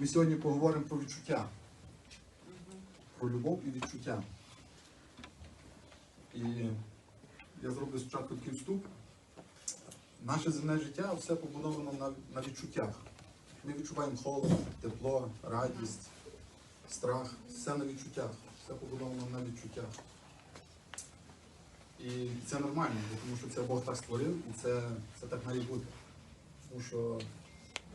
Ми сьогодні поговоримо про відчуття. Про любов і відчуття. І я зроблю спочатку такий вступ. Наше земне життя все побудовано на, на відчуттях. Ми відчуваємо холод, тепло, радість, страх. Все на відчуттях. Все побудовано на відчуттях. І це нормально, тому що це Бог так створив, і це, це так має бути. Тому що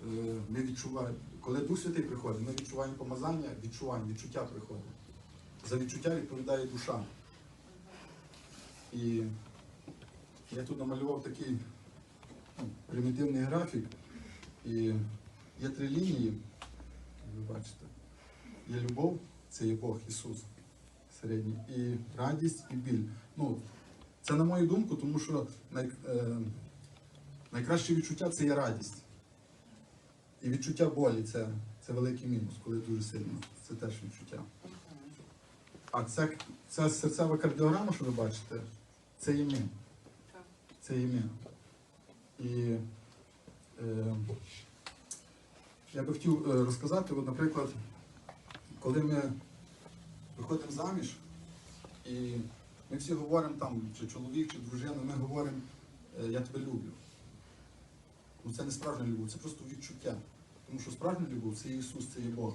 е, ми відчуваємо, коли Дух Святий приходить, ми відчуваємо помазання, відчуваємо, відчуття приходить. За відчуття відповідає душа. І я тут намалював такий ну, примітивний графік. І є три лінії, ви бачите. Є любов, це є Бог Ісус середній, і радість, і біль. Ну, це на мою думку, тому що най, е, найкраще відчуття це є радість. І відчуття болі це, це великий мінус, коли дуже сильно. Це теж відчуття. А ця, ця серцева кардіограма, що ви бачите, це є. Це є. І е, я би хотів е, розказати, от, наприклад, коли ми виходимо заміж, і ми всі говоримо там, чи чоловік, чи дружина, ми говоримо, е, я тебе люблю. Ну це не справжня любов, це просто відчуття. Тому що справжня любов це Ісус, це є Бог.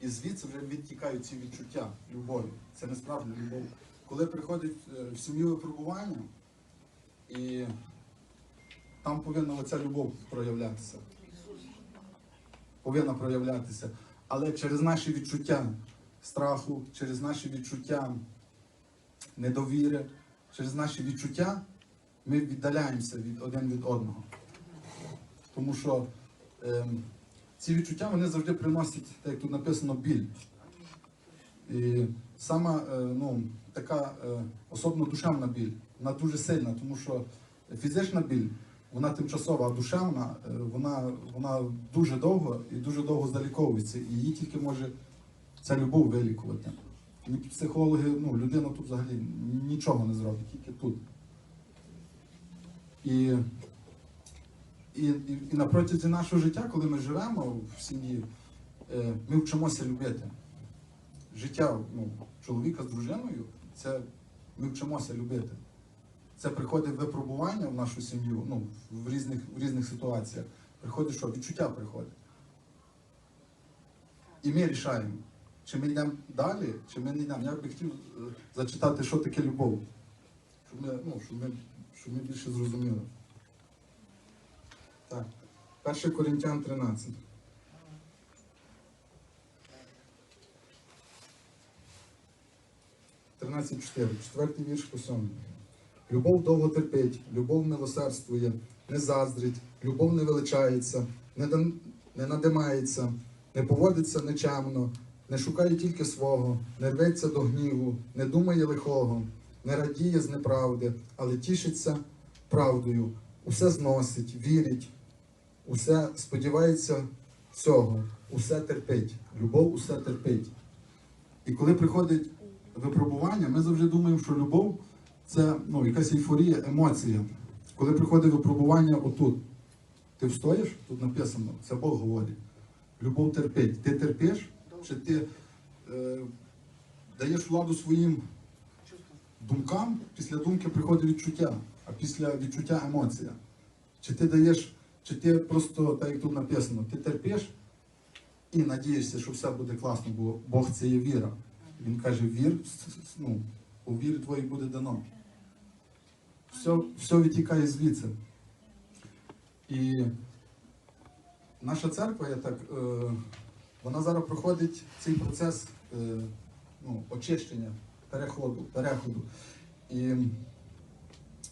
І звідси вже відтікають ці відчуття любові. Це не справжня любов. Коли приходить е, в сім'ю випробування, і там повинна оця любов проявлятися. Повинна проявлятися. Але через наші відчуття страху, через наші відчуття недовіри, через наші відчуття ми віддаляємося від один від одного. Тому що ці відчуття вони завжди приносять, так як тут написано, біль. І сама е, ну, така е, особливо душевна біль, вона дуже сильна, тому що фізична біль, вона тимчасова, а душевна, е, вона, вона дуже довго і дуже довго заліковується. І її тільки може ця любов вилікувати. Ні психологи, ну, людина тут взагалі нічого не зробить, тільки тут. І, і, і, і на протязі нашого життя, коли ми живемо в сім'ї, е, ми вчимося любити. Життя ну, чоловіка з дружиною, це ми вчимося любити. Це приходить випробування в нашу сім'ю, ну, в різних, в різних ситуаціях. Приходить що? Відчуття приходить. І ми рішаємо, чи ми йдемо далі, чи ми не йдемо. Я би хотів е, зачитати, що таке любов. Щоб ми, ну, щоб ми, щоб ми більше зрозуміли. Так. 1 Коринтян 13. Тринадцять чотири. Четвертий вірш по сьомий. Любов довго терпить, любов милосердствує, не заздрить, любов не величається, не, дан- не надимається, не поводиться нечемно, не шукає тільки свого, не рветься до гніву, не думає лихого, не радіє з неправди, але тішиться правдою, усе зносить, вірить, усе сподівається всього, усе терпить. Любов усе терпить. І коли приходить випробування, ми завжди думаємо, що любов це ну, якась ейфорія, емоція. Коли приходить випробування отут, ти встоїш, тут написано, це Бог говорить. Любов терпить. Ти терпиш, чи ти е, даєш владу своїм думкам, після думки приходить відчуття, а після відчуття емоція. Чи ти даєш, чи ти просто, так як тут написано, ти терпиш і надієшся, що все буде класно, бо Бог це є віра. Він каже, вір, ну, у вірі твоїй буде дано. Все, все відтікає звідси. І наша церква, я так, е, вона зараз проходить цей процес е, ну, очищення, переходу, переходу. І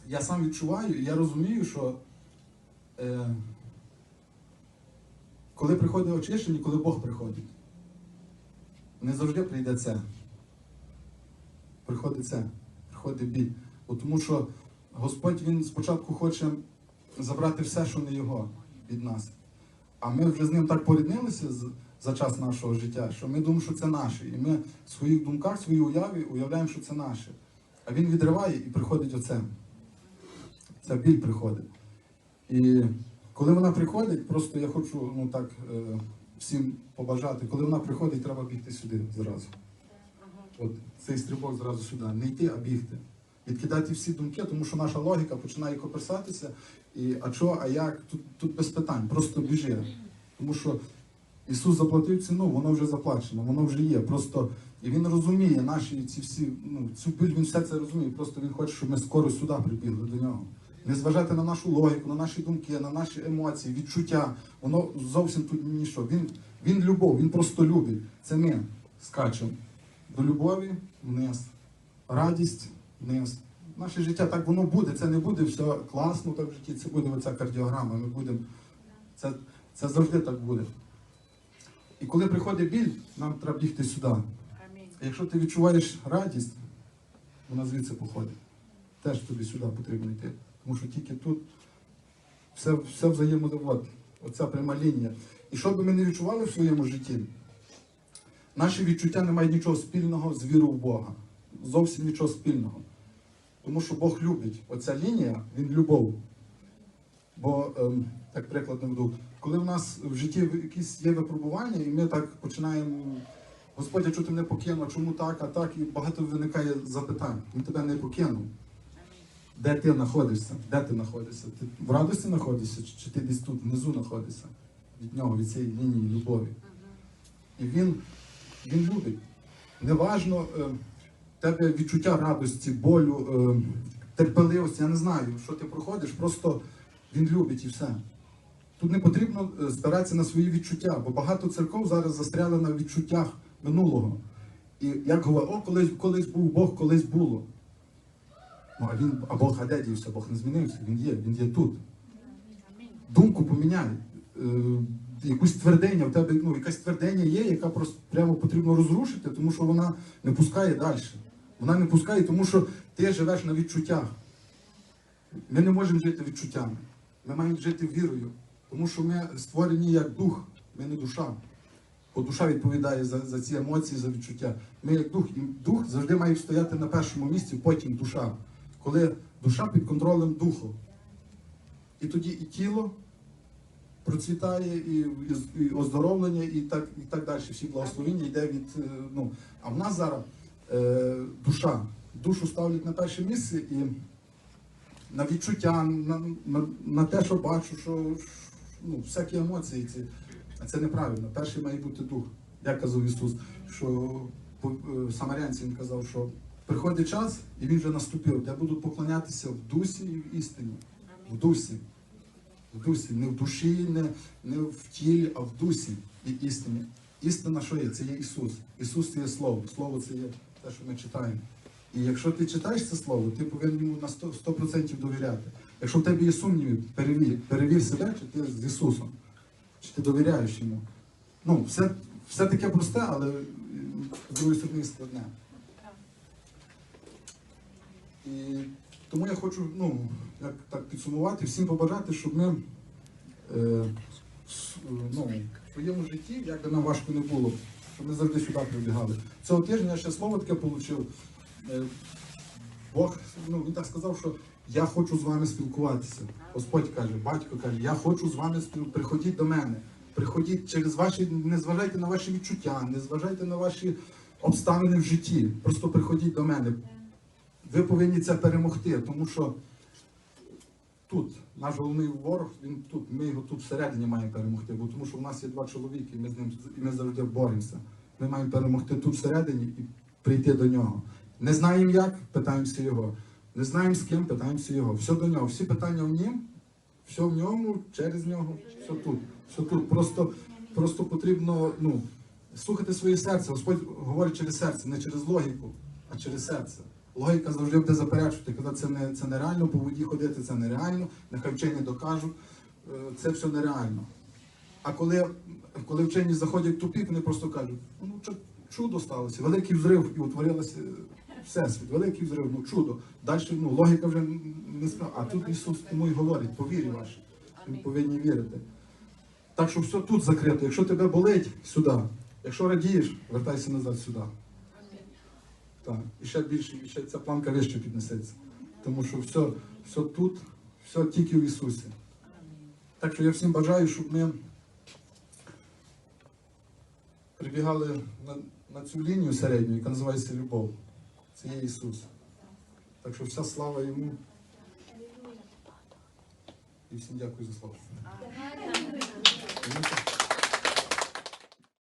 я сам відчуваю, я розумію, що е, коли приходить очищення, коли Бог приходить, не завжди прийде це. Приходить це, приходить біль. Бо Тому що Господь Він спочатку хоче забрати все, що не його від нас. А ми вже з ним так поріднилися за час нашого життя, що ми думаємо, що це наше. І ми в своїх думках, в своїй уяві уявляємо, що це наше. А він відриває і приходить оце. Ця біль приходить. І коли вона приходить, просто я хочу ну так, е, всім побажати, коли вона приходить, треба бігти сюди зразу. От цей стрибок зразу сюди. Не йти, а бігти. Відкидати всі думки, тому що наша логіка починає коперсатися. І а що, а як? Тут, тут без питань, просто біжи. Тому що Ісус заплатив ціну, воно вже заплачено, воно вже є. Просто і він розуміє наші ці всі, ну, цю біль, він все це розуміє. Просто він хоче, щоб ми скоро сюди прибігли до нього. Не зважати на нашу логіку, на наші думки, на наші емоції, відчуття. Воно зовсім тут нічого. Він, він любов, він просто любить. Це ми скачемо до любові вниз, радість вниз. Наше життя так воно буде. Це не буде все класно так в житті. Це буде оця кардіограма. Ми будемо. Це, це завжди так буде. І коли приходить біль, нам треба бігти сюди. А якщо ти відчуваєш радість, вона звідси походить. Теж тобі сюди потрібно йти. Тому що тільки тут все, все взаємодовод. Оця пряма лінія. І що би ми не відчували в своєму житті, наші відчуття не мають нічого спільного з вірою в Бога. Зовсім нічого спільного. Тому що Бог любить. Оця лінія, він любов. Бо, ем, так приклад наведу, коли в нас в житті якісь є випробування, і ми так починаємо Господь, чого ти мене покинув, чому так, а так, і багато виникає запитань. Він тебе не покинув. Де ти знаходишся? Де ти знаходишся? Ти в радості знаходишся, чи, ти десь тут внизу знаходишся? Від нього, від цієї лінії любові. І він, він любить. Неважно е, тебе відчуття радості, болю, е, терпеливості, я не знаю, що ти проходиш, просто він любить і все. Тут не потрібно е, спиратися на свої відчуття, бо багато церков зараз застряли на відчуттях минулого. І як говорять, о, колись, колись був Бог, колись було. Ну, а він, а Бог а де дівся? Бог не змінився, він є, він є тут. Думку поміняй. Е, якусь твердення в тебе, ну, якась твердення є, яка просто прямо потрібно розрушити, тому що вона не пускає далі. Вона не пускає, тому що ти живеш на відчуттях. Ми не можемо жити відчуттями. Ми маємо жити вірою. Тому що ми створені як дух, ми не душа. Бо душа відповідає за, за ці емоції, за відчуття. Ми як дух, і дух завжди має стояти на першому місці, потім душа. Коли душа під контролем духу. І тоді і тіло процвітає, і, і, оздоровлення, і так, і так далі. Всі благословення йде від. е, Ну, а в нас зараз е, душа. Душу ставлять на перше місце і на відчуття, на, на, на те, що бачу, що ну, всякі емоції ці. А це неправильно. Перший має бути дух. Як казав Ісус, що по- е, самарянці він казав, що приходить час, і він вже наступив, де будуть поклонятися в дусі і в істині. В дусі. В дусі. Не в душі, не, не в тілі, а в дусі і істині. Істина що є? Це є Ісус. Ісус це є Слово. Слово це є те, що ми читаємо. І якщо ти читаєш це слово, ти повинен йому на 100%, 100% довіряти. Якщо в тебе є сумніви, перевір, перевір себе, чи ти з Ісусом, чи ти довіряєш йому. Ну, все, все таке просте, але з другої сторони складне. І тому я хочу, ну, як так підсумувати, всім побажати, щоб ми е, ну, в своєму житті, як би нам важко не було, щоб ми завжди сюди прибігали. Цього тижня я ще слово таке отримав. Бог, ну він так сказав, що я хочу з вами спілкуватися. Господь каже, батько каже, я хочу з вами спіл... приходіть до мене. Приходіть через ваші, не зважайте на ваші відчуття, не зважайте на ваші обставини в житті. Просто приходіть до мене. Ви повинні це перемогти, тому що тут наш головний ворог, він тут, ми його тут всередині маємо перемогти, бо тому що в нас є два чоловіки, і ми з ним і ми завжди боремося. Ми маємо перемогти тут всередині і прийти до нього. Не знаємо як, питаємося його. Не знаємо з ким, питаємося його. Все до нього. Всі питання в нім, все в ньому, через нього, все тут. Все тут. Просто, просто потрібно ну, слухати своє серце. Господь говорить через серце, не через логіку, а через серце. Логіка завжди буде заперечувати, коли це не це нереально, по воді ходити це нереально, нехай вчені докажуть, е, це все нереально. А коли, коли вчені заходять в тупік, вони просто кажуть, ну чу- чудо сталося, великий взрив і утворилося всесвіт, великий взрив, ну чудо. Далі ну, логіка вже не справа. А тут Ісус тому і говорить, по вірі вашій. Ви повинні вірити. Так що все тут закрито. Якщо тебе болить, сюди. Якщо радієш, вертайся назад сюди. Так. І ще більше, і ще ця планка вище піднесеться. Тому що все, все тут, все тільки в Ісусі. Так що я всім бажаю, щоб ми прибігали на, на цю лінію середню, яка називається любов. Це є Ісус. Так що вся слава йому. І всім дякую за слово.